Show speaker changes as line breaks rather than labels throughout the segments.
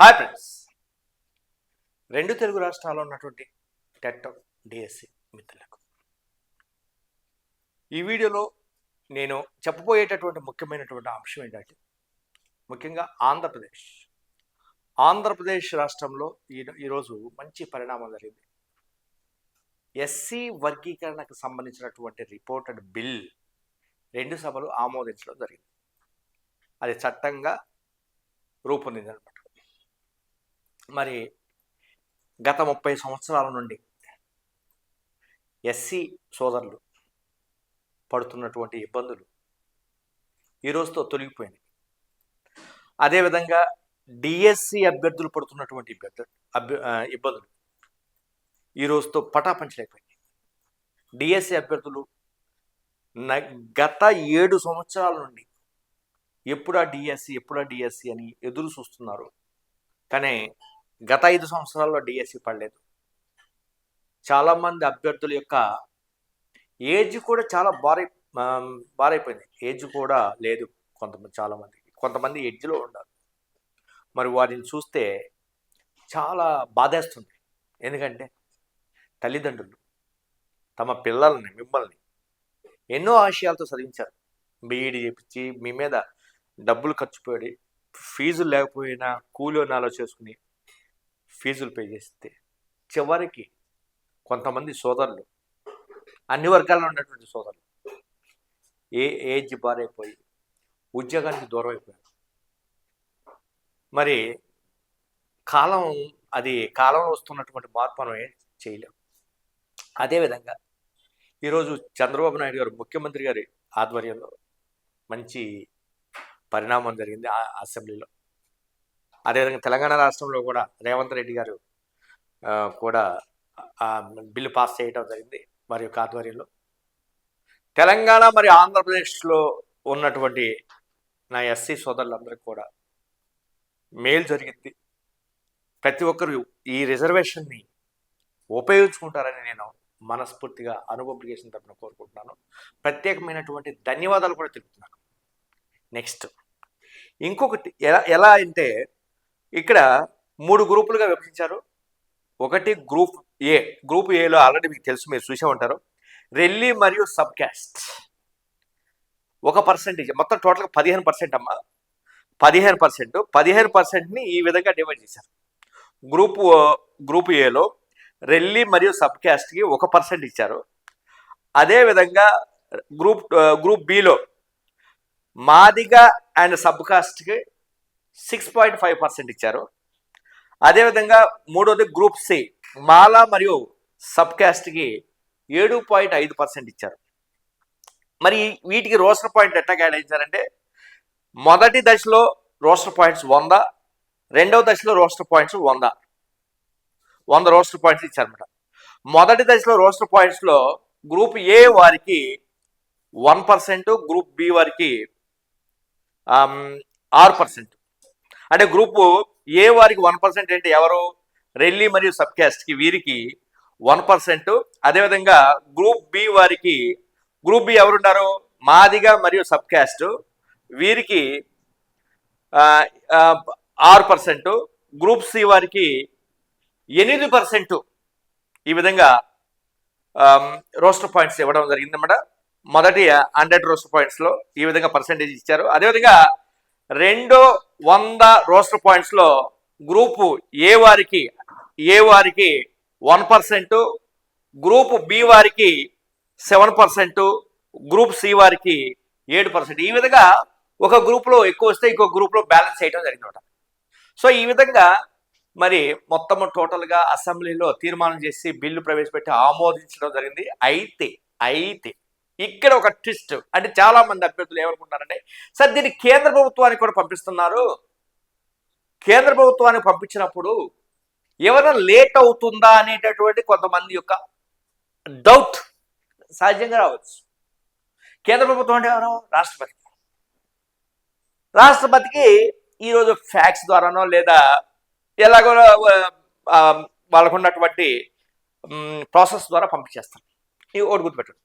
Hi friends రెండు తెలుగు రాష్ట్రాల్లో ఉన్నటువంటి టెట్ డిఎస్సి మిత్రులకు. ఈ వీడియోలో నేను చెప్పబోయేటటువంటి ముఖ్యమైనటువంటి అంశం ఏంటంటే ముఖ్యంగా ఆంధ్రప్రదేశ్. ఆంధ్రప్రదేశ్ రాష్ట్రంలో ఈ ఈరోజు మంచి పరిణామం జరిగింది. ఎస్సీ వర్గీకరణకు సంబంధించినటువంటి రిపోర్టెడ్ బిల్ రెండు సభలు ఆమోదించడం జరిగింది. అది చట్టంగా రూపొందిందనమాట మరి గత ముప్పై సంవత్సరాల నుండి ఎస్సీ సోదరులు పడుతున్నటువంటి ఇబ్బందులు ఈ రోజుతో తొలగిపోయింది అదేవిధంగా డిఎస్సి అభ్యర్థులు పడుతున్నటువంటి ఇబ్బందులు అభ్య ఇబ్బందులు ఈ రోజుతో డిఎస్సి అభ్యర్థులు గత ఏడు సంవత్సరాల నుండి ఎప్పుడా డిఎస్సి ఎప్పుడా డిఎస్సి అని ఎదురు చూస్తున్నారు. కానీ గత ఐదు సంవత్సరాల్లో డిఎస్సి పడలేదు. చాలామంది అభ్యర్థుల యొక్క ఏజ్ కూడా చాలా భారీ భారైపోయింది. ఏజ్ కూడా లేదు కొంతమంది చాలామందికి కొంతమంది ఎడ్జ్లో ఉన్నారు. మరి వారిని చూస్తే చాలా బాధేస్తుంది. ఎందుకంటే తల్లిదండ్రులు తమ పిల్లల్ని మిమ్మల్ని ఎన్నో ఆశయాలతో చదివించారు. బీఈడి చేపించి మీ మీద డబ్బులు ఖర్చు పెడి ఫీజులు లేకపోయినా కూలి నాలో చేసుకుని ఫీజులు పే చేస్తే చివరికి కొంతమంది సోదరులు అన్ని వర్గాల్లో ఉన్నటువంటి సోదరులు ఏ ఏజ్ బారైపోయి ఉద్యోగానికి దూరం అయిపోయారు మరి కాలం అది కాలంలో వస్తున్నటువంటి మార్పు మనం ఏం అదేవిధంగా ఈరోజు చంద్రబాబు నాయుడు గారు ముఖ్యమంత్రి గారి ఆధ్వర్యంలో మంచి పరిణామం జరిగింది ఆ అసెంబ్లీలో. అదేవిధంగా తెలంగాణ రాష్ట్రంలో కూడా రేవంత్ రెడ్డి గారు కూడా ఆ బిల్లు పాస్ చేయడం జరిగింది మరియు యొక్క ఆధ్వర్యంలో. తెలంగాణ మరి ఆంధ్రప్రదేశ్లో ఉన్నటువంటి నా ఎస్సీ సోదరులందరికీ కూడా మేలు జరిగింది. ప్రతి ఒక్కరు ఈ రిజర్వేషన్ని ఉపయోగించుకుంటారని నేను మనస్ఫూర్తిగా అనుపబ్లికేషన్ తరపున కోరుకుంటున్నాను. ప్రత్యేకమైనటువంటి ధన్యవాదాలు కూడా తెలుపుతున్నాను. నెక్స్ట్ ఇంకొకటి ఎలా ఎలా అంటే ఇక్కడ మూడు గ్రూపులుగా విభజించారు. ఒకటి గ్రూప్ ఏ. గ్రూప్ ఏలో ఆల్రెడీ మీకు తెలుసు మీరు చూసే ఉంటారు. రెల్లీ మరియు సబ్ క్యాస్ట్ ఒక పర్సెంటేజ్. మొత్తం టోటల్గా పదిహేను పర్సెంట్ అమ్మా. పదిహేను పర్సెంట్. పదిహేను పర్సెంట్ని ఈ విధంగా డివైడ్ చేశారు. గ్రూప్ గ్రూప్ ఏలో రెల్లీ మరియు సబ్ క్యాస్ట్కి ఒక పర్సెంట్ ఇచ్చారు. అదేవిధంగా గ్రూప్ గ్రూప్ బిలో మాదిగ అండ్ సబ్ కాస్ట్కి సిక్స్ పాయింట్ ఫైవ్ పర్సెంట్ ఇచ్చారు. అదేవిధంగా మూడోది గ్రూప్ సి మాలా మరియు సబ్ క్యాస్ట్కి ఏడు పాయింట్ ఐదు పర్సెంట్ ఇచ్చారు. మరి వీటికి రోస్టర్ పాయింట్ ఎట్లా కేటాయించారంటే మొదటి దశలో రోస్టర్ పాయింట్స్ వంద రెండవ దశలో రోస్టర్ పాయింట్స్ వంద. వంద రోస్టర్ పాయింట్స్ ఇచ్చారన్నమాట. మొదటి దశలో రోస్టర్ పాయింట్స్లో గ్రూప్ ఏ వారికి వన్ పర్సెంట్ గ్రూప్ బి వారికి ఆరు పర్సెంట్ అంటే గ్రూపు ఏ వారికి వన్ పర్సెంట్ ఏంటి ఎవరు? రెల్లీ మరియు సబ్ క్యాస్ట్కి వీరికి వన్ పర్సెంట్. అదేవిధంగా గ్రూప్ బి వారికి గ్రూప్ బి ఎవరున్నారు మాదిగా మరియు సబ్ క్యాస్ట్ వీరికి ఆరు పర్సెంట్. గ్రూప్ సి వారికి ఎనిమిది పర్సెంట్. ఈ విధంగా రోస్టర్ పాయింట్స్ ఇవ్వడం జరిగిందన్నమాట. మొదటి హండ్రెడ్ రోస్టర్ పాయింట్స్లో ఈ విధంగా పర్సెంటేజ్ ఇచ్చారు. అదేవిధంగా రెండో వంద రోస్టర్ పాయింట్స్లో గ్రూపు ఏ వారికి ఏ వారికి వన్ పర్సెంట్ గ్రూప్ బి వారికి సెవెన్ పర్సెంట్ గ్రూప్ సి వారికి ఏడు పర్సెంట్. ఈ విధంగా ఒక గ్రూప్లో ఎక్కువ వస్తే ఇంకో గ్రూప్లో బ్యాలెన్స్ చేయడం జరిగిందట సో ఈ విధంగా మరి మొత్తం టోటల్గా అసెంబ్లీలో తీర్మానం చేసి బిల్లు ప్రవేశపెట్టి ఆమోదించడం జరిగింది. అయితే అయితే ఇక్కడ ఒక ట్విస్ట్. అంటే చాలా మంది అభ్యర్థులు ఏమనుకుంటారంటే సార్ దీన్ని కేంద్ర ప్రభుత్వానికి కూడా పంపిస్తున్నారు. కేంద్ర ప్రభుత్వానికి పంపించినప్పుడు ఏమైనా లేట్ అవుతుందా? అనేటటువంటి కొంతమంది యొక్క డౌట్ సహజంగా రావచ్చు. కేంద్ర ప్రభుత్వం అంటే ఎవరు? రాష్ట్రపతి. రాష్ట్రపతికి ఈరోజు ఫ్యాక్స్ ద్వారానో లేదా ఎలాగో వాళ్ళకున్నటువంటి ప్రాసెస్ ద్వారా పంపించేస్తారు. ఇది ఒకటి గుర్తుపెట్టండి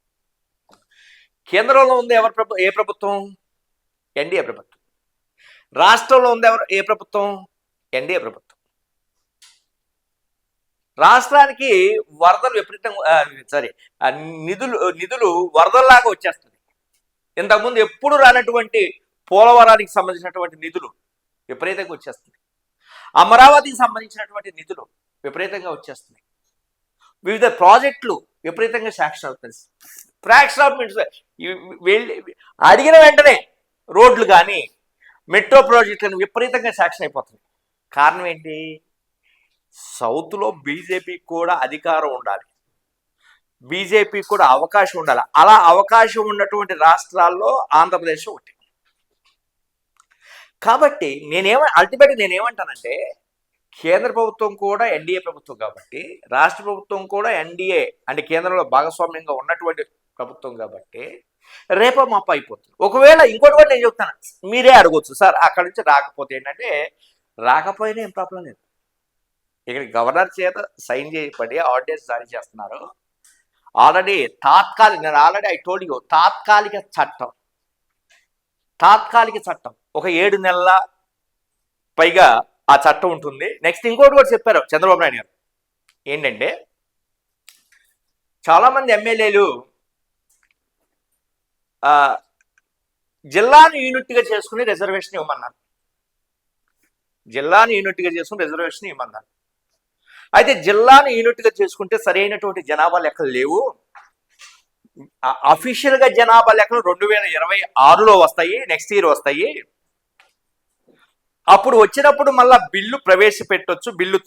కేంద్రంలో ఉంది ఎవరి ప్రభు ఏ ప్రభుత్వం? ఎన్డీఏ ప్రభుత్వం. రాష్ట్రంలో ఉంది ఎవరు ఏ ప్రభుత్వం? ఎన్డీఏ ప్రభుత్వం. రాష్ట్రానికి వరదలు విపరీతంగా సారీ నిధులు నిధులు వరదల్లాగా వచ్చేస్తుంది ఇంతకుముందు ఎప్పుడు రానటువంటి పోలవరానికి సంబంధించినటువంటి నిధులు విపరీతంగా వచ్చేస్తుంది అమరావతికి సంబంధించినటువంటి నిధులు విపరీతంగా వచ్చేస్తున్నాయి. వివిధ ప్రాజెక్టులు విపరీతంగా శాంక్షన్ అవుతుంది ఫ్రాక్షన్ ఆఫ్ మినిట్స్ వెళ్ళి అడిగిన వెంటనే రోడ్లు కానీ మెట్రో ప్రాజెక్టులు విపరీతంగా శాంక్షన్ అయిపోతుంది. కారణం ఏంటి? సౌత్లో బీజేపీకి కూడా అధికారం ఉండాలి. బీజేపీకి కూడా అవకాశం ఉండాలి. అలా అవకాశం ఉన్నటువంటి రాష్ట్రాల్లో ఆంధ్రప్రదేశ్ ఒకటి. కాబట్టి నేనేమ అల్టిమేట్గా నేనేమంటానంటే కేంద్ర ప్రభుత్వం కూడా ఎన్డీఏ ప్రభుత్వం కాబట్టి రాష్ట్ర ప్రభుత్వం కూడా ఎన్డీఏ అంటే కేంద్రంలో భాగస్వామ్యంగా ఉన్నటువంటి ప్రభుత్వం కాబట్టి రేపు మాప అయిపోతుంది. ఒకవేళ ఇంకోటి కూడా నేను చెప్తాను. మీరే అడగొచ్చు. సార్ అక్కడి నుంచి రాకపోతే ఏంటంటే రాకపోయినా ఏం ప్రాబ్లం లేదు. ఇక్కడ గవర్నర్ చేత సైన్ చేయబడి ఆర్డినెన్స్ జారీ చేస్తున్నారు. ఆల్రెడీ తాత్కాలిక నేను ఆల్రెడీ ఐ టోల్డ్ యూ తాత్కాలిక చట్టం. తాత్కాలిక చట్టం. ఒక ఏడు నెలల పైగా ఆ చట్టం ఉంటుంది. నెక్స్ట్ ఇంకోటి కూడా చెప్పారు చంద్రబాబు నాయుడు గారు. ఏంటంటే చాలామంది ఎమ్మెల్యేలు జిల్లాను యూనిట్గా చేసుకుని రిజర్వేషన్ ఇవ్వమన్నారు. జిల్లాను యూనిట్గా చేసుకుని రిజర్వేషన్ ఇవ్వమన్నారు. అయితే జిల్లాను యూనిట్గా చేసుకుంటే సరైనటువంటి జనాభా లెక్కలు లేవు. అఫీషియల్గా జనాభా లెక్కలు రెండు వేల ఇరవై ఆరులో వస్తాయి నెక్స్ట్ ఇయర్ వస్తాయి. అప్పుడు వచ్చినప్పుడు మళ్ళా బిల్లు ప్రవేశపెట్టొచ్చు బిల్లు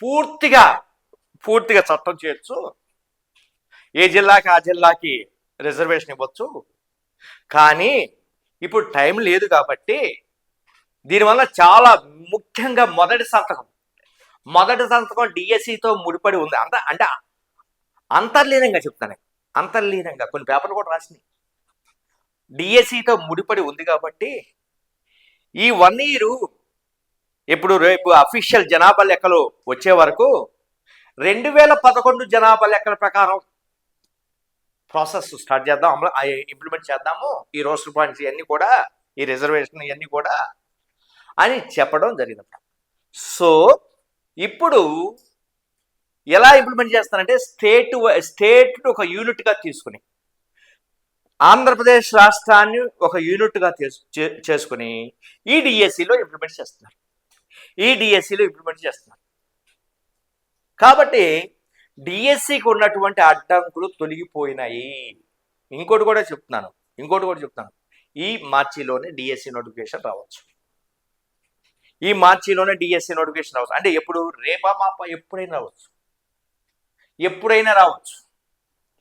పూర్తిగా పూర్తిగా చట్టం చేయొచ్చు. ఏ జిల్లాకి ఆ జిల్లాకి రిజర్వేషన్ ఇవ్వచ్చు. కానీ ఇప్పుడు టైం లేదు కాబట్టి దీనివల్ల చాలా ముఖ్యంగా మొదటి సంతకం. మొదటి సంతకం డిఎస్సితో ముడిపడి ఉంది. అంత అంటే అంతర్లీనంగా చెప్తాను అంతర్లీనంగా కొన్ని పేపర్లు కూడా రాసినాయి. డిఎస్సితో ముడిపడి ఉంది కాబట్టి ఈ వన్ ఇయర్ ఇప్పుడు రేపు అఫీషియల్ జనాభా లెక్కలు వచ్చే వరకు రెండు వేల పదకొండు జనాభా లెక్కల ప్రకారం ప్రాసెస్ స్టార్ట్ చేద్దాం అమలు ఇంప్లిమెంట్ చేద్దాము. ఈ రోస్టర్ పాయింట్స్ ఇవన్నీ కూడా ఈ రిజర్వేషన్ ఇవన్నీ కూడా అని చెప్పడం జరిగింది సో ఇప్పుడు ఎలా ఇంప్లిమెంట్ చేస్తానంటే స్టేట్ స్టేట్ ఒక యూనిట్గా తీసుకుని ఆంధ్రప్రదేశ్ రాష్ట్రాన్ని ఒక యూనిట్గా చేసుకుని ఈ డిఎస్సిలో ఇంప్లిమెంట్ చేస్తున్నారు. ఈ డిఎస్సిలో ఇంప్లిమెంట్ చేస్తున్నారు. కాబట్టి డిఎస్సికి ఉన్నటువంటి అడ్డంకులు తొలగిపోయినాయి. ఇంకోటి కూడా చెప్తున్నాను. ఇంకోటి కూడా చెప్తున్నాను. ఈ మార్చిలోనే డిఎస్సి నోటిఫికేషన్ రావచ్చు. ఈ మార్చిలోనే డిఎస్సి నోటిఫికేషన్ రావచ్చు. అంటే ఎప్పుడు? రేపా మాప? ఎప్పుడైనా రావచ్చు. ఎప్పుడైనా రావచ్చు.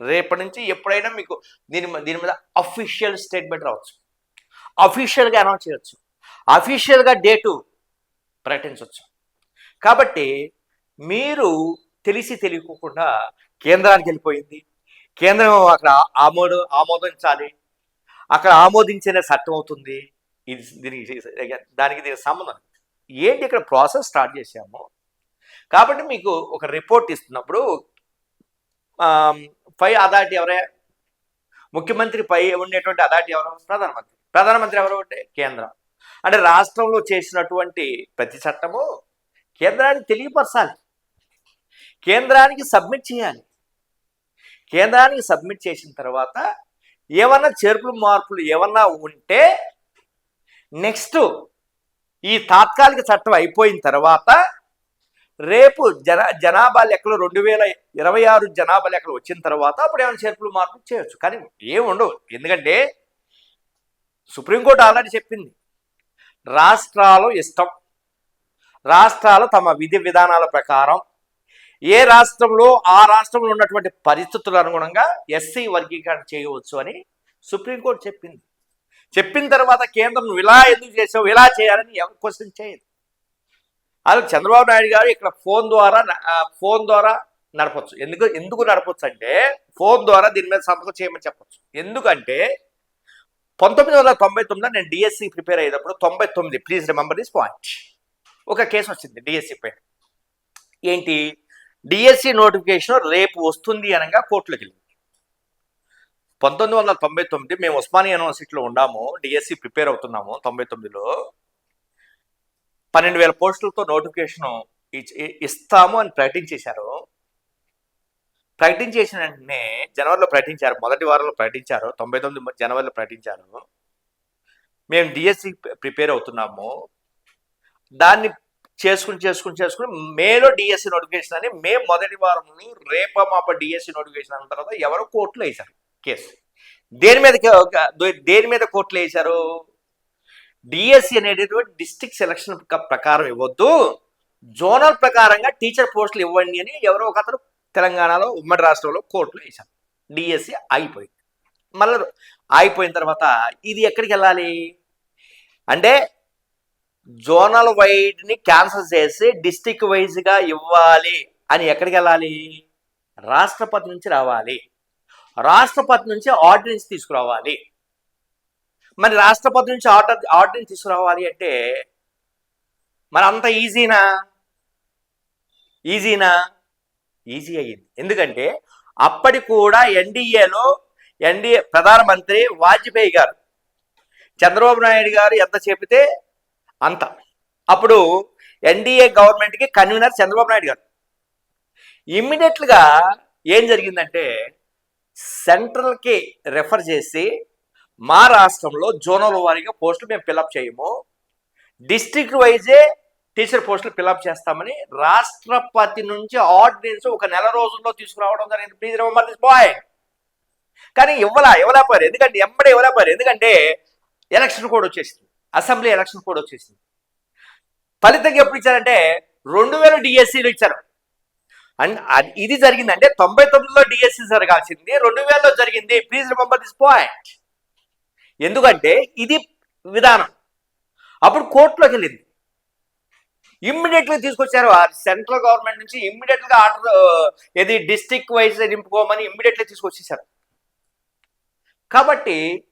రేపటి నుంచి ఎప్పుడైనా మీకు దీని దీని మీద అఫీషియల్ స్టేట్మెంట్ రావచ్చు. అఫీషియల్గా అనౌన్స్ చేయొచ్చు. అఫీషియల్గా డేటు ప్రకటించవచ్చు కాబట్టి మీరు తెలిసి తెలియకుండా కేంద్రానికి వెళ్ళిపోయింది. కేంద్రం అక్కడ ఆమోద ఆమోదించాలి. అక్కడ ఆమోదించిన చట్టం అవుతుంది. ఇది దీనికి దానికి దీనికి సంబంధం ఏంటి ఇక్కడ ప్రాసెస్ స్టార్ట్ చేసాము కాబట్టి మీకు ఒక రిపోర్ట్ ఇస్తున్నప్పుడు పై అథారిటీ ఎవరే? ముఖ్యమంత్రి పై ఉండేటువంటి అథారిటీ ఎవరు? ప్రధానమంత్రి. ప్రధానమంత్రి ఎవరు అంటే కేంద్రం. అంటే రాష్ట్రంలో చేసినటువంటి ప్రతి చట్టము కేంద్రాన్ని తెలియపరచాలి. కేంద్రానికి సబ్మిట్ చేయాలి. కేంద్రానికి సబ్మిట్ చేసిన తర్వాత ఏమన్నా చేర్పులు మార్పులు ఏమన్నా ఉంటే నెక్స్ట్ ఈ తాత్కాలిక చట్టం అయిపోయిన తర్వాత రేపు జన జనాభా లెక్కలు రెండు వేల ఇరవై ఆరు జనాభా లెక్కలు వచ్చిన తర్వాత అప్పుడు ఏమైనా చేర్పులు మార్పులు చేయొచ్చు. కానీ ఏముండవు ఉండవు. ఎందుకంటే సుప్రీంకోర్టు ఆల్రెడీ చెప్పింది. రాష్ట్రాలు ఇష్టం. రాష్ట్రాలు తమ విధి విధానాల ప్రకారం ఏ రాష్ట్రంలో ఆ రాష్ట్రంలో ఉన్నటువంటి పరిస్థితుల అనుగుణంగా ఎస్సీ వర్గీకరణ చేయవచ్చు అని సుప్రీంకోర్టు చెప్పింది. చెప్పిన తర్వాత కేంద్రం నువ్వు ఇలా ఎందుకు చేసావు ఇలా చేయాలని ఎవరు క్వశ్చన్ చేయదు. అలా చంద్రబాబు నాయుడు గారు ఇక్కడ ఫోన్ ద్వారా ఫోన్ ద్వారా నడపచ్చు. ఎందుకు ఎందుకు నడపచ్చు అంటే ఫోన్ ద్వారా దీని మీద సంతకం చేయమని చెప్పచ్చు. ఎందుకంటే పంతొమ్మిది వందల తొంభై తొమ్మిదిలో నేను డిఎస్సి ప్రిపేర్ అయ్యేటప్పుడు తొంభై తొమ్మిది ప్లీజ్ రిమెంబర్ దిస్ పాయింట్. ఒక కేసు వచ్చింది డిఎస్సి పై ఏంటి? డిఎస్సి నోటిఫికేషన్ రేపు వస్తుంది అనగా కోర్టులోకి వెళ్ళింది. పంతొమ్మిది వందల తొంభై తొమ్మిది మేము ఉస్మానియా యూనివర్సిటీలో ఉన్నాము డిఎస్సి ప్రిపేర్ అవుతున్నాము తొంభై తొమ్మిదిలో. పన్నెండు వేల పోస్టులతో నోటిఫికేషన్ ఇస్తాము అని ప్రకటించేశారు ప్రకటించేసిన వెంటనే జనవరిలో ప్రకటించారు మొదటి వారంలో ప్రకటించారు తొంభై తొమ్మిది జనవరిలో ప్రకటించారు. మేము డిఎస్సి ప్రిపేర్ అవుతున్నాము. దాన్ని చేసుకుని చేసుకుని చేసుకుని మేలో డిఎస్సి నోటిఫికేషన్ అని మే మొదటి వారంలో రేప మాప డిఎస్సి నోటిఫికేషన్ అన్న తర్వాత ఎవరో కోర్టులో వేశారు కేసు. దేని మీద దేని మీద కోర్టులో వేశారు? డిఎస్సి అనేటటువంటి డిస్ట్రిక్ట్ సెలక్షన్ ప్రకారం ఇవ్వద్దు. జోనల్ ప్రకారంగా టీచర్ పోస్టులు ఇవ్వండి అని ఎవరో ఒక అతను తెలంగాణలో ఉమ్మడి రాష్ట్రంలో కోర్టులో వేశారు. డిఎస్సి అయిపోయింది. మళ్ళీ అయిపోయిన తర్వాత ఇది ఎక్కడికి వెళ్ళాలి? అంటే జోనల్ వైడ్ని క్యాన్సల్ చేసి డిస్టిక్ వైజ్గా ఇవ్వాలి. అని ఎక్కడికి వెళ్ళాలి? రాష్ట్రపతి నుంచి రావాలి. రాష్ట్రపతి నుంచి ఆర్డినెన్స్ తీసుకురావాలి. మరి రాష్ట్రపతి నుంచి ఆర్డర్ ఆర్డినెన్స్ తీసుకురావాలి అంటే మరి అంత ఈజీనా? ఈజీనా? ఈజీ అయ్యింది. ఎందుకంటే అప్పటి కూడా ఎన్డీఏలో ఎన్డీఏ ప్రధానమంత్రి వాజ్పేయి గారు చంద్రబాబు నాయుడు గారు ఎంత చెబితే అంత. అప్పుడు ఎన్డీఏ గవర్నమెంట్కి కన్వీనర్ చంద్రబాబు నాయుడు గారు. ఇమ్మీడియట్గా ఏం జరిగిందంటే సెంట్రల్కి రెఫర్ చేసి మా రాష్ట్రంలో జోనల్ వారీగా పోస్టులు మేము ఫిలప్ చేయము. డిస్ట్రిక్ట్ వైజే టీచర్ పోస్టులు ఫిలప్ చేస్తామని రాష్ట్రపతి నుంచి ఆర్డినెన్స్ ఒక నెల రోజుల్లో తీసుకురావడం జరిగింది. ప్లీజ్ రిమంబర్ దిస్ బాయ్ కానీ ఇవ్వలా ఇవ్వలేకపోయారు. ఎందుకంటే ఎమ్మడే ఇవ్వలేకపోయారు. ఎందుకంటే ఎలక్షన్ కూడా వచ్చేసింది. అసెంబ్లీ ఎలక్షన్ కూడా వచ్చేసింది. ఫలితంగా ఎప్పుడు ఇచ్చారంటే రెండు వేల డిఎస్సీలు ఇచ్చారు. అండ్ అది- ఇది జరిగిందంటే తొంభై తొమ్మిదిలో డిఎస్సి జరగాల్సింది రెండు వేలలో జరిగింది. ప్లీజ్ రిమెంబర్ దిస్ పాయింట్ ఎందుకంటే ఇది విధానం. అప్పుడు కోర్టులోకి వెళ్ళింది. ఇమ్మీడియట్గా తీసుకొచ్చారు ఆ సెంట్రల్ గవర్నమెంట్ నుంచి ఇమ్మీడియట్గా ఆర్డర్ ఏది డిస్టిక్ వైజ్ నింపుకోమని ఇమ్మీడియట్గా తీసుకొచ్చేసారు. కాబట్టి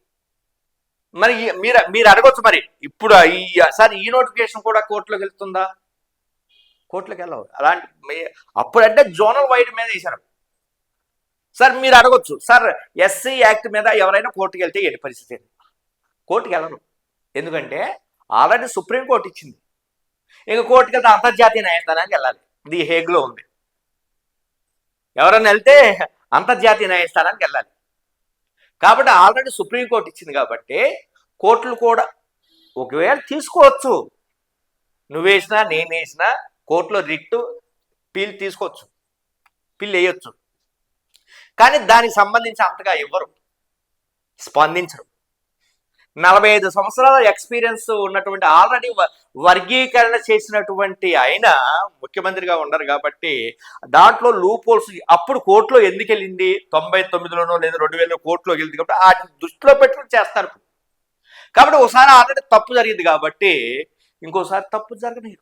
మరి మీరు మీరు అడగొచ్చు మరి. ఇప్పుడు ఈ సార్ ఈ నోటిఫికేషన్ కూడా కోర్టులోకి వెళ్తుందా? కోర్టులోకి వెళ్ళవు. అలాంటి అప్పుడంటే జోనల్ వైడ్ మీద వేశారు. సార్ మీరు అడగొచ్చు. సార్ ఎస్సీ యాక్ట్ మీద ఎవరైనా కోర్టుకి వెళ్తే ఏంటి పరిస్థితి కోర్టుకు కోర్టుకి వెళ్ళరు. ఎందుకంటే ఆల్రెడీ సుప్రీంకోర్టు ఇచ్చింది. ఇక కోర్టుకి వెళ్తే అంతర్జాతీయ న్యాయస్థానానికి వెళ్ళాలి. ఇది హేగ్లో ఉంది. ఎవరైనా వెళ్తే అంతర్జాతీయ న్యాయస్థానానికి వెళ్ళాలి. కాబట్టి ఆల్రెడీ సుప్రీంకోర్టు ఇచ్చింది కాబట్టి కోర్టులు కూడా ఒకవేళ తీసుకోవచ్చు. నువ్వేసినా నేను వేసినా కోర్టులో రిట్టు పిల్ తీసుకోవచ్చు. పిల్ వేయొచ్చు. కానీ దానికి సంబంధించి అంతగా ఇవ్వరు స్పందించరు. నలభై ఐదు సంవత్సరాల ఎక్స్పీరియన్స్ ఉన్నటువంటి ఆల్రెడీ వర్గీకరణ చేసినటువంటి ఆయన ముఖ్యమంత్రిగా ఉండరు కాబట్టి దాంట్లో లూపోల్స్ అప్పుడు కోర్టులో ఎందుకు వెళ్ళింది? తొంభై తొమ్మిదిలోనో లేదా రెండు వేలలో కోర్టులోకి వెళ్ళింది కాబట్టి వాటిని దృష్టిలో పెట్టుకుని చేస్తారు. కాబట్టి ఒకసారి ఆల్రెడీ తప్పు జరిగింది కాబట్టి ఇంకోసారి తప్పు జరగలేదు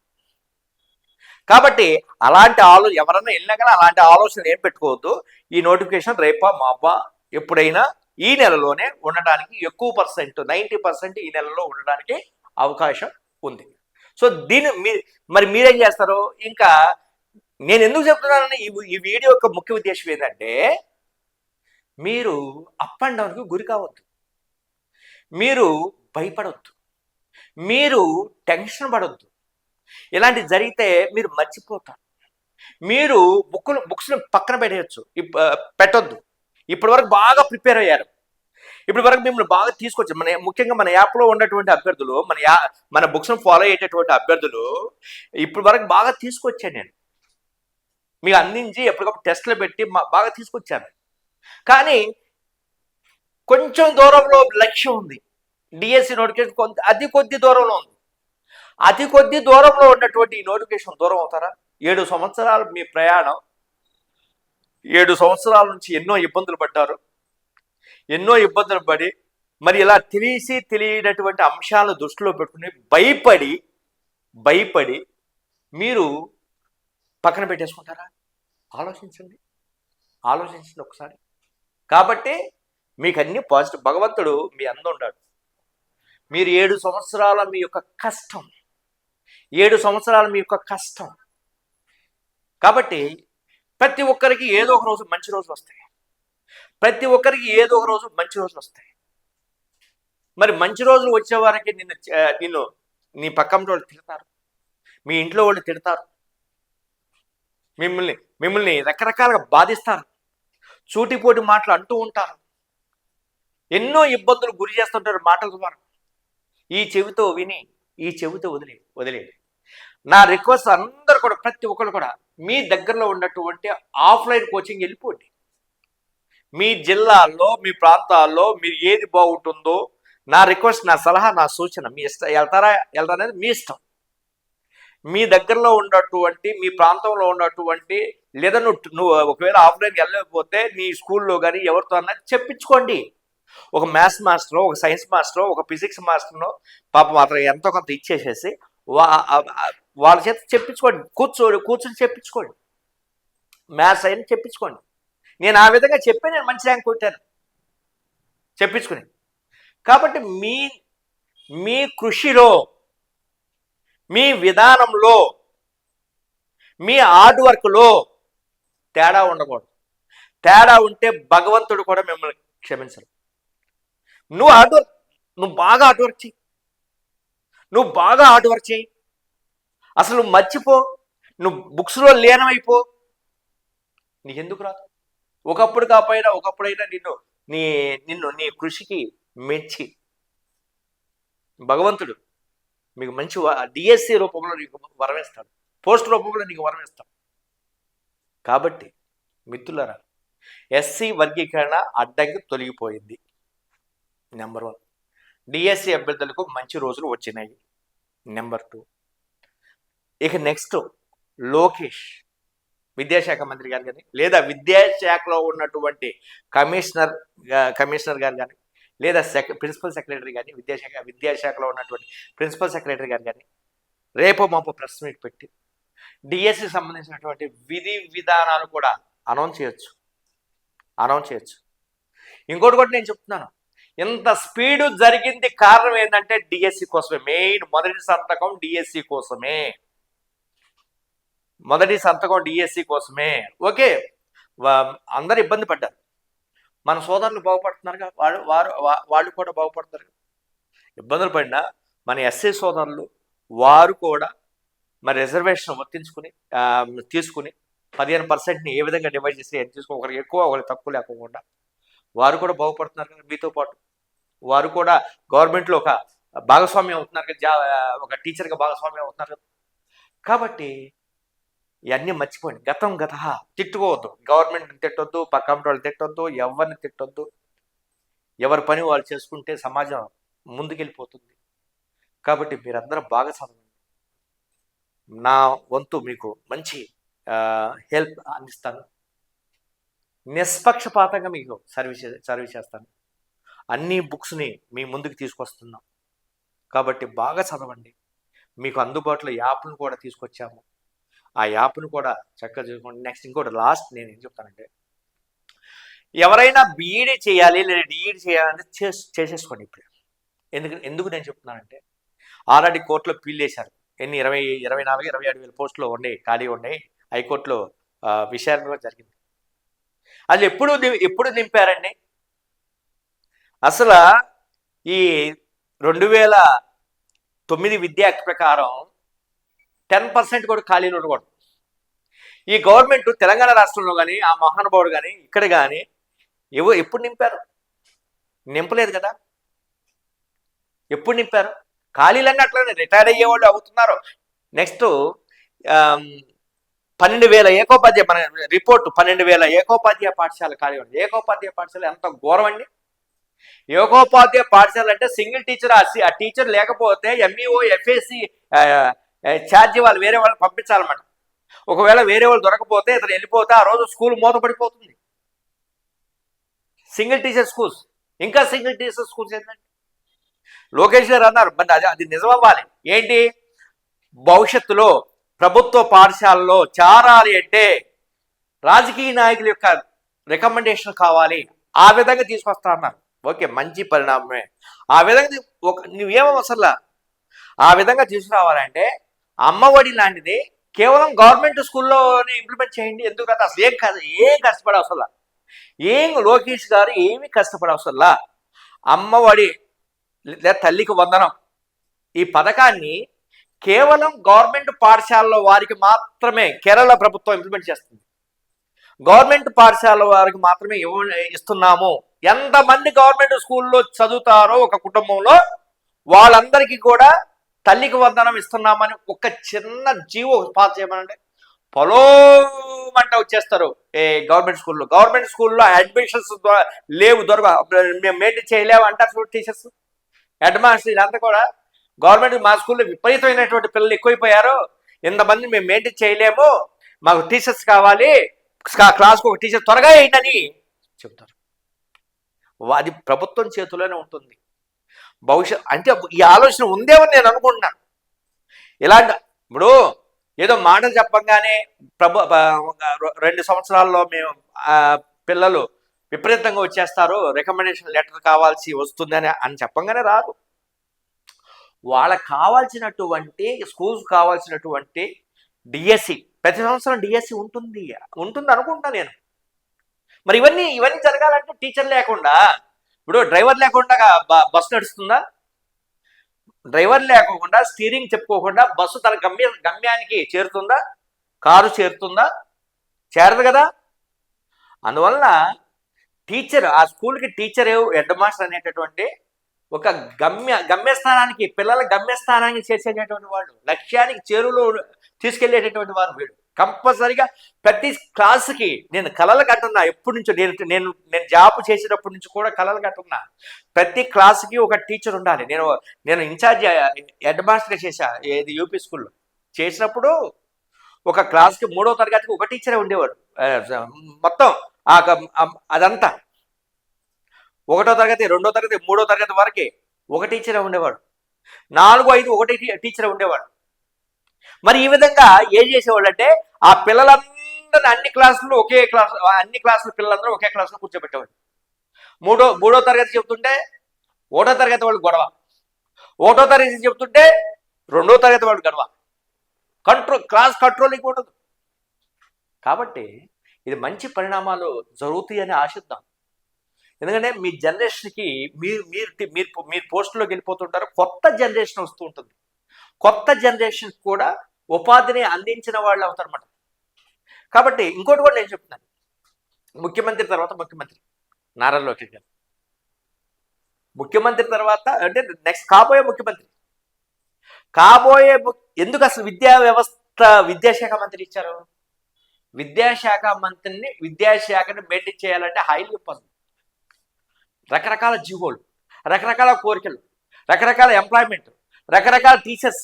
కాబట్టి అలాంటి ఆలో ఎవరైనా వెళ్ళినా కానీ అలాంటి ఆలోచన ఏం పెట్టుకోవద్దు. ఈ నోటిఫికేషన్ రేపా మాపా ఎప్పుడైనా ఈ నెలలోనే ఉండడానికి ఎక్కువ పర్సెంట్ నైంటీ పర్సెంట్ ఈ నెలలో ఉండడానికి అవకాశం ఉంది. సో దీని మీ మరి మీరేం చేస్తారు? ఇంకా నేను ఎందుకు చెప్తున్నానని ఈ ఈ వీడియో యొక్క ముఖ్య ఉద్దేశం ఏంటంటే మీరు అప్ అండ్ డౌన్కి గురి కావద్దు. మీరు భయపడవద్దు మీరు టెన్షన్ పడవద్దు ఇలాంటి జరిగితే మీరు మర్చిపోతారు. మీరు బుక్కులు బుక్స్ని పక్కన పెట్టేయచ్చు. పెట్టొద్దు. ఇప్పటి వరకు బాగా ప్రిపేర్ అయ్యారు. ఇప్పటి వరకు మిమ్మల్ని బాగా తీసుకొచ్చారు. మన ముఖ్యంగా మన యాప్లో ఉన్నటువంటి అభ్యర్థులు మన యా మన బుక్స్ని ఫాలో అయ్యేటటువంటి అభ్యర్థులు ఇప్పటి వరకు బాగా తీసుకొచ్చాను నేను. మీకు అందించి ఎప్పటికప్పుడు టెస్ట్లు పెట్టి బాగా తీసుకొచ్చాను. కానీ కొంచెం దూరంలో లక్ష్యం ఉంది. డిఎస్సి నోటిఫికేషన్ కొంత అతి కొద్ది దూరంలో ఉంది. అతి కొద్ది దూరంలో ఉన్నటువంటి ఈ నోటిఫికేషన్ దూరం అవుతారా? ఏడు సంవత్సరాలు మీ ప్రయాణం ఏడు సంవత్సరాల నుంచి ఎన్నో ఇబ్బందులు పడ్డారు. ఎన్నో ఇబ్బందులు పడి మరి ఇలా తెలిసి తెలియనటువంటి అంశాలను దృష్టిలో పెట్టుకుని భయపడి భయపడి మీరు పక్కన పెట్టేసుకుంటారా? ఆలోచించండి. ఆలోచించండి ఒకసారి. కాబట్టి మీకు అన్ని పాజిటివ్. భగవంతుడు మీ అందం ఉన్నాడు. మీరు ఏడు సంవత్సరాల మీ యొక్క కష్టం ఏడు సంవత్సరాల మీ యొక్క కష్టం. కాబట్టి ప్రతి ఒక్కరికి ఏదో ఒక రోజు మంచి రోజులు వస్తాయి. ప్రతి ఒక్కరికి ఏదో ఒక రోజు మంచి రోజులు వస్తాయి. మరి మంచి రోజులు వచ్చే వారికి నిన్ను నిన్ను నీ పక్కన వాళ్ళు తిడతారు. మీ ఇంట్లో వాళ్ళు తిడతారు. మిమ్మల్ని మిమ్మల్ని రకరకాలుగా బాధిస్తారు. చూటిపోటి మాటలు అంటూ ఉంటారు. ఎన్నో ఇబ్బందులు గురి చేస్తుంటారు మాటల ద్వారా. ఈ చెవితో విని ఈ చెవితో వదిలే వదిలేయండి. నా రిక్వెస్ట్ అందరు కూడా ప్రతి ఒక్కరు కూడా మీ దగ్గరలో ఉన్నటువంటి ఆఫ్లైన్ కోచింగ్ వెళ్ళిపోండి. మీ జిల్లాల్లో మీ ప్రాంతాల్లో మీరు ఏది బాగుంటుందో నా రిక్వెస్ట్ నా సలహా నా సూచన మీ ఇష్టం వెళ్తారా వెళ్తారా అనేది మీ ఇష్టం. మీ దగ్గరలో ఉన్నటువంటి మీ ప్రాంతంలో ఉన్నటువంటి లేదా నువ్వు నువ్వు ఒకవేళ ఆఫ్లైన్కి వెళ్ళకపోతే నీ స్కూల్లో కానీ ఎవరితో అన్నా చెప్పించుకోండి. ఒక మ్యాథ్స్ మాస్టర్ ఒక సైన్స్ మాస్టర్ ఒక ఫిజిక్స్ మాస్టర్ను పాప మాత్రం ఎంతో కొంత ఇచ్చేసేసి వా వాళ్ళ చేత చెప్పించుకోండి. కూర్చోండి కూర్చొని చెప్పించుకోండి. మ్యాథ్స్ అయినా చెప్పించుకోండి. నేను ఆ విధంగా చెప్పి నేను మంచి ర్యాంక్ కొట్టాను. చెప్పించుకుని. కాబట్టి మీ మీ కృషిలో మీ విధానంలో మీ హార్డ్ వర్క్లో తేడా ఉండకూడదు. తేడా ఉంటే భగవంతుడు కూడా మిమ్మల్ని క్షమించరు నువ్వు హార్డ్ వర్క్ నువ్వు బాగా హార్డ్ వర్క్ చేయి నువ్వు బాగా హార్డ్ వర్క్ చేయి అసలు నువ్వు మర్చిపో. నువ్వు బుక్స్లో లీనమైపో. నీకెందుకు రాదు? ఒకప్పుడు కాపోయినా ఒకప్పుడైనా నిన్ను నీ నిన్ను నీ కృషికి మెచ్చి. భగవంతుడు మీకు మంచి డిఎస్సి రూపంలో నీకు వరవేస్తాడు. పోస్ట్ రూపంలో నీకు వరమిస్తాడు కాబట్టి మిత్రులరా ఎస్సీ వర్గీకరణ అడ్డంకి తొలగిపోయింది. నెంబర్ వన్ డిఎస్సి అభ్యర్థులకు మంచి రోజులు వచ్చినాయి. నెంబర్ టూ ఇక నెక్స్ట్ లోకేష్ విద్యాశాఖ మంత్రి గారు కానీ లేదా విద్యాశాఖలో ఉన్నటువంటి కమిషనర్ కమిషనర్ గారు కానీ లేదా సెక్ ప్రిన్సిపల్ సెక్రటరీ కానీ విద్యాశాఖ విద్యాశాఖలో ఉన్నటువంటి ప్రిన్సిపల్ సెక్రటరీ గారు కానీ రేపు మాపు ప్రెస్ మీట్ పెట్టి డిఎస్సి సంబంధించినటువంటి విధి విధానాలు కూడా అనౌన్స్ చేయొచ్చు. అనౌన్స్ చేయొచ్చు. ఇంకోటి కూడా నేను చెప్తున్నాను. ఇంత స్పీడ్ జరిగింది కారణం ఏంటంటే డిఎస్సి కోసమే. మెయిన్ మొదటి సంతకం డిఎస్సి కోసమే. మొదటి సంతకం డిఎస్సి కోసమే. ఓకే. అందరు ఇబ్బంది పడ్డారు. మన సోదరులు బాగుపడుతున్నారుగా? వాళ్ళు వారు వాళ్ళు కూడా బాగుపడతారు. ఇబ్బందులు పడినా మన ఎస్సీ సోదరులు వారు కూడా మరి రిజర్వేషన్ వర్తించుకుని తీసుకుని పదిహేను పర్సెంట్ని ఏ విధంగా డివైడ్ చేసి ఎంత తీసుకుని ఒకరికి ఎక్కువ ఒకరికి తక్కువ లేకుండా వారు కూడా బాగుపడుతున్నారు కదా మీతో పాటు. వారు కూడా గవర్నమెంట్లో ఒక భాగస్వామ్యం అవుతున్నారు కదా జా ఒక టీచర్గా భాగస్వామ్యం అవుతున్నారు కదా. కాబట్టి ఇవన్నీ మర్చిపోండి. గతం గత తిట్టుకోవద్దు. గవర్నమెంట్ని తిట్టొద్దు పక్క వాళ్ళు తిట్టొద్దు ఎవరిని తిట్టొద్దు. ఎవరి పని వాళ్ళు చేసుకుంటే సమాజం ముందుకెళ్ళిపోతుంది. కాబట్టి మీరందరూ బాగా చదవండి. నా వంతు మీకు మంచి హెల్ప్ అందిస్తాను. నిష్పక్షపాతంగా మీకు సర్వీస్ సర్వీస్ చేస్తాను. అన్ని బుక్స్ని మీ ముందుకు తీసుకొస్తున్నాం. కాబట్టి బాగా చదవండి. మీకు అందుబాటులో యాప్ను కూడా తీసుకొచ్చాము. ఆ యాప్ను కూడా చక్కగా చూసుకోండి. నెక్స్ట్ ఇంకోటి లాస్ట్ నేను ఏం చెప్తానంటే ఎవరైనా బీఈడీ చేయాలి లేదా డిఈడి చేయాలంటే చేస్- చేసేసుకోండి ఇప్పుడు. ఎందుకు ఎందుకు నేను చెప్తున్నానంటే ఆల్రెడీ కోర్టులో పీల్ చేశారు. ఎన్ని ఇరవై ఇరవై నాలుగు ఇరవై ఏడు వేల పోస్టులు ఉన్నాయి ఖాళీ ఉన్నాయి. హైకోర్టులో విచారణ జరిగింది. అది ఎప్పుడు ఎప్పుడు నింపారండి అసలు ఈ రెండు వేల తొమ్మిది విద్యా యాక్ట్ ప్రకారం టెన్ పర్సెంట్ కూడా ఖాళీలు ఉండకూడదు. ఈ గవర్నమెంట్ తెలంగాణ రాష్ట్రంలో కానీ ఆ మహానుభావుడు కానీ ఇక్కడ కానీ ఏవో ఎప్పుడు నింపారు? నింపలేదు కదా. ఎప్పుడు నింపారు? ఖాళీలన్నీ అట్లనే రిటైర్ అయ్యే వాళ్ళు అవుతున్నారు. నెక్స్ట్ పన్నెండు వేల ఏకోపాధ్యాయ మన రిపోర్ట్ పన్నెండు వేల ఏకోపాధ్యాయ పాఠశాల ఖాళీ ఉంది. ఏకోపాధ్యాయ పాఠశాల ఎంత ఘోరం అండి. ఏకోపాధ్యాయ పాఠశాల అంటే సింగిల్ టీచర్ ఆ ఆ టీచర్ లేకపోతే ఎంఈఓ ఎఫ్ఏసి ఛార్జీ వాళ్ళు వేరే వాళ్ళు పంపించాలన్నమాట. ఒకవేళ వేరే వాళ్ళు దొరకపోతే ఇతను వెళ్ళిపోతే ఆ రోజు స్కూల్ మూతపడిపోతుంది. సింగిల్ టీచర్ స్కూల్స్ ఇంకా సింగిల్ టీచర్ స్కూల్స్ ఏంటంటే? లోకేష్ గారు అన్నారు మరి అది అది నిజం అవ్వాలి ఏంటి? భవిష్యత్తులో ప్రభుత్వ పాఠశాలలో చేరాలి అంటే రాజకీయ నాయకుల యొక్క రికమెండేషన్ కావాలి. ఆ విధంగా తీసుకొస్తా అన్నారు. ఓకే మంచి పరిణామమే. ఆ విధంగా ఒక నువ్వేమో అసలు ఆ విధంగా తీసుకురావాలంటే అమ్మఒడి లాంటిది. కేవలం గవర్నమెంట్ స్కూల్లోనే ఇంప్లిమెంట్ చేయండి. ఎందుకంటే అసలు ఏం ఏం కష్టపడే అవసరం ఏం లోకేష్ గారు ఏమీ కష్టపడే అవసరం అమ్మఒడి లేదా తల్లికి వందనం. ఈ పథకాన్ని కేవలం గవర్నమెంట్ పాఠశాలలో వారికి మాత్రమే కేరళ ప్రభుత్వం ఇంప్లిమెంట్ చేస్తుంది. గవర్నమెంట్ పాఠశాల వారికి మాత్రమే ఇవ్వ- ఇస్తున్నాము. ఎంతమంది గవర్నమెంట్ స్కూల్లో చదువుతారో ఒక కుటుంబంలో వాళ్ళందరికీ కూడా తల్లికి వందనం ఇస్తున్నామని ఒక చిన్న జీవో పాస్ చేయమనండి. పొలోమంట వచ్చేస్తారు. ఏ గవర్నమెంట్ స్కూల్లో. గవర్నమెంట్ స్కూల్లో అడ్మిషన్స్ లేవు దొరక. మేము మెయింటైన్ చేయలేము అంటారు టీచర్స్. అడ్వాన్స్ ఇదంతా కూడా గవర్నమెంట్ మా స్కూల్లో విపరీతమైనటువంటి పిల్లలు ఎక్కువైపోయారు. ఇంతమంది మేము మెయింటైన్ చేయలేము. మాకు టీచర్స్ కావాలి. క్లాస్కి ఒక టీచర్ త్వరగా వేయండి చెప్తారు. అది ప్రభుత్వం చేతిలోనే ఉంటుంది. భవిష్యత్ అంటే ఈ ఆలోచన ఉందేమని నేను అనుకుంటున్నాను. ఇలాంటి ఇప్పుడు ఏదో మాటలు చెప్పంగానే ప్రభు రెండు సంవత్సరాల్లో మేము పిల్లలు విపరీతంగా వచ్చేస్తారు రికమెండేషన్ లెటర్ కావాల్సి వస్తుందని అని చెప్పంగానే రాదు వాళ్ళకి కావాల్సినటువంటి స్కూల్స్ కావాల్సినటువంటి డిఎస్సి ప్రతి సంవత్సరం డిఎస్సి ఉంటుంది ఉంటుంది అనుకుంటా నేను. మరి ఇవన్నీ ఇవన్నీ జరగాలంటే టీచర్ లేకుండా ఇప్పుడు డ్రైవర్ లేకుండా బ- బస్సు నడుస్తుందా? డ్రైవర్ లేకుండా స్టీరింగ్ చెప్పుకోకుండా బస్సు తన గమ్య గమ్యానికి చేరుతుందా? కారు చేరుతుందా? చేరదు కదా? అందువలన టీచర్ ఆ స్కూల్కి టీచర్ హెడ్ మాస్టర్ అనేటటువంటి ఒక గమ్య గమ్యస్థానానికి పిల్లల గమ్యస్థానానికి చేసేటటువంటి వాడు లక్ష్యానికి చేరులో తీసుకెళ్ళేటటువంటి వారు వీడు కంపల్సరిగా ప్రతి క్లాస్కి నేను కలలు కట్టున్నా. ఎప్పటి నుంచో నేను నేను నేను జాబ్ చేసేటప్పటి నుంచి కూడా కలలు కట్టున్నా. ప్రతి క్లాస్కి ఒక టీచర్ ఉండాలి. నేను నేను ఇన్ఛార్జ్ హెడ్ మాస్టర్గా చేశా ఏది యూపీ స్కూల్లో. చేసినప్పుడు ఒక క్లాస్కి మూడో తరగతికి ఒక టీచరే ఉండేవాడు. మొత్తం ఆ అదంతా. ఒకటో తరగతి రెండో తరగతి మూడో తరగతి వరకే ఒక టీచరే ఉండేవాడు. నాలుగు ఐదు ఒకటి టీచరే ఉండేవాడు. మరి ఈ విధంగా ఏం చేసేవాళ్ళు అంటే ఆ పిల్లలందరిని అన్ని క్లాసులు ఒకే క్లాస్ అన్ని క్లాసుల పిల్లలందరూ ఒకే క్లాసులో కూర్చోబెట్టేవాళ్ళు. మూడో మూడో తరగతి చెబుతుంటే ఒకటో తరగతి వాళ్ళు గొడవ. ఒకటో తరగతి చెబుతుంటే రెండో తరగతి వాళ్ళు గొడవ. కంట్రోల్ క్లాస్ కంట్రోలింగ్ ఉండదు. కాబట్టి ఇది మంచి పరిణామాలు జరుగుతాయని ఆశిద్దాం. ఎందుకంటే మీ జనరేషన్కి మీరు మీరు మీరు మీరు పోస్టులోకి వెళ్ళిపోతుంటారు కొత్త జనరేషన్ వస్తూ ఉంటుంది. కొత్త జనరేషన్ కూడా ఉపాధిని అందించిన వాళ్ళు అవుతారన్నమాట. కాబట్టి ఇంకోటి కూడా నేను చెప్తున్నాను. ముఖ్యమంత్రి తర్వాత ముఖ్యమంత్రి. నారా లోకేష్ గారు. ముఖ్యమంత్రి తర్వాత అంటే నెక్స్ట్ కాబోయే ముఖ్యమంత్రి. కాబోయే ఎందుకు అసలు విద్యా వ్యవస్థ విద్యాశాఖ మంత్రి ఇచ్చారు? విద్యాశాఖ మంత్రిని విద్యాశాఖని మెయింటైన్ చేయాలంటే హైలీ పని రకరకాల జీవోలు రకరకాల కోరికలు రకరకాల ఎంప్లాయ్మెంట్ రకరకాల టీచర్స్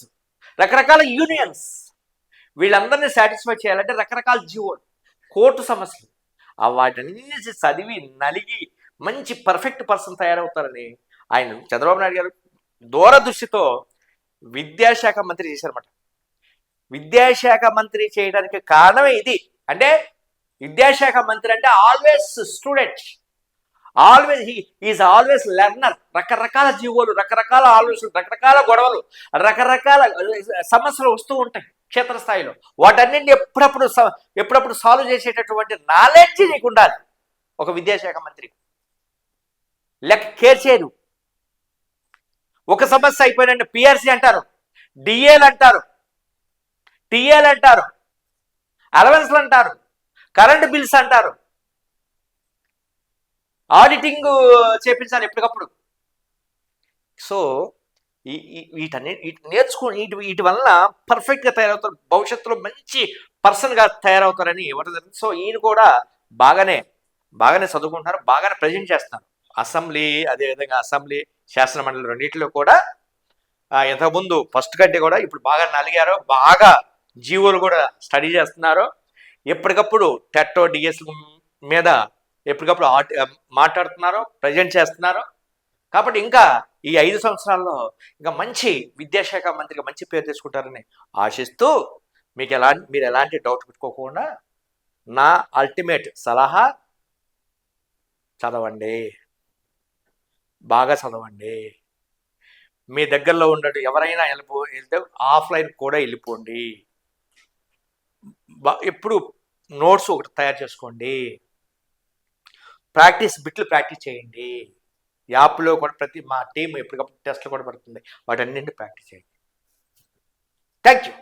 రకరకాల యూనియన్స్. వీళ్ళందరినీ సాటిస్ఫై చేయాలంటే రకరకాల జీవోలు కోర్టు సమస్యలు. వాటన్నిటి చదివి నలిగి మంచి పర్ఫెక్ట్ పర్సన్ తయారవుతారని ఆయన చంద్రబాబు నాయుడు గారు దూరదృష్టితో విద్యాశాఖ మంత్రి చేశారన్నమాట. విద్యాశాఖ మంత్రి చేయడానికి కారణమే ఇది. అంటే విద్యాశాఖ మంత్రి అంటే always student always is always learner రకరకాల జీవోలు రకరకాల ఆలోచనలు రకరకాల గొడవలు రకరకాల సమస్యలు వస్తూ ఉంటాయి క్షేత్రస్థాయిలో. వాటన్నింటిని ఎప్పుడప్పుడు స- ఎప్పుడప్పుడు సాల్వ్ చేసేటటువంటి నాలెడ్జ్ నీకు ఉండాలి. ఒక విద్యాశాఖ మంత్రి. లెక్క కేర్ చేయరు ఒక సమస్య అయిపోయినంటే పిఆర్సీ అంటారు. డిఏలు అంటారు. టిఏలు అంటారు. అలవెన్స్లు అంటారు. కరెంట్ బిల్స్ అంటారు. ఆడిటింగ్ చేపించాలి ఎప్పటికప్పుడు. సో ఈ వీటన్ని వీటి నేర్చుకుని వీటి వీటి వలన పర్ఫెక్ట్గా తయారవుతారు భవిష్యత్తులో మంచి పర్సన్గా తయారవుతారని ఎవరు జరిగింది సో ఈయన కూడా బాగానే బాగానే చదువుకుంటున్నారు బాగానే ప్రజెంట్ చేస్తున్నారు. అసెంబ్లీ అదేవిధంగా అసెంబ్లీ శాసన మండలి రెండింటిలో కూడా ఇంతకుముందు ఫస్ట్ కంటే కూడా ఇప్పుడు బాగా నలిగారు బాగా జీవోలు కూడా స్టడీ చేస్తున్నారు. ఎప్పటికప్పుడు టెట్టో డిఎస్ మీద ఎప్పటికప్పుడు మాట్లాడుతున్నారో ప్రజెంట్ చేస్తున్నారో. కాబట్టి ఇంకా ఈ ఐదు సంవత్సరాల్లో ఇంకా మంచి విద్యాశాఖ మంత్రిగా మంచి పేరు తెచ్చుకుంటారని ఆశిస్తూ మీకు ఎలా మీరు ఎలాంటి డౌట్ పెట్టుకోకుండా నా అల్టిమేట్ సలహా చదవండి. బాగా చదవండి. మీ దగ్గరలో ఉన్నట్టు ఎవరైనా వెళ్ళిపో వెళ్తే ఆఫ్లైన్ కూడా వెళ్ళిపోండి. ఎప్పుడు నోట్స్ ఒకటి తయారు చేసుకోండి. ప్రాక్టీస్ బిట్లు ప్రాక్టీస్ చేయండి. యాప్లో కూడా ప్రతి మా టీం ఎప్పటికప్పుడు టెస్ట్లు కూడా పడుతుంది. వాటన్నింటినీ ప్రాక్టీస్ చేయండి. Thank you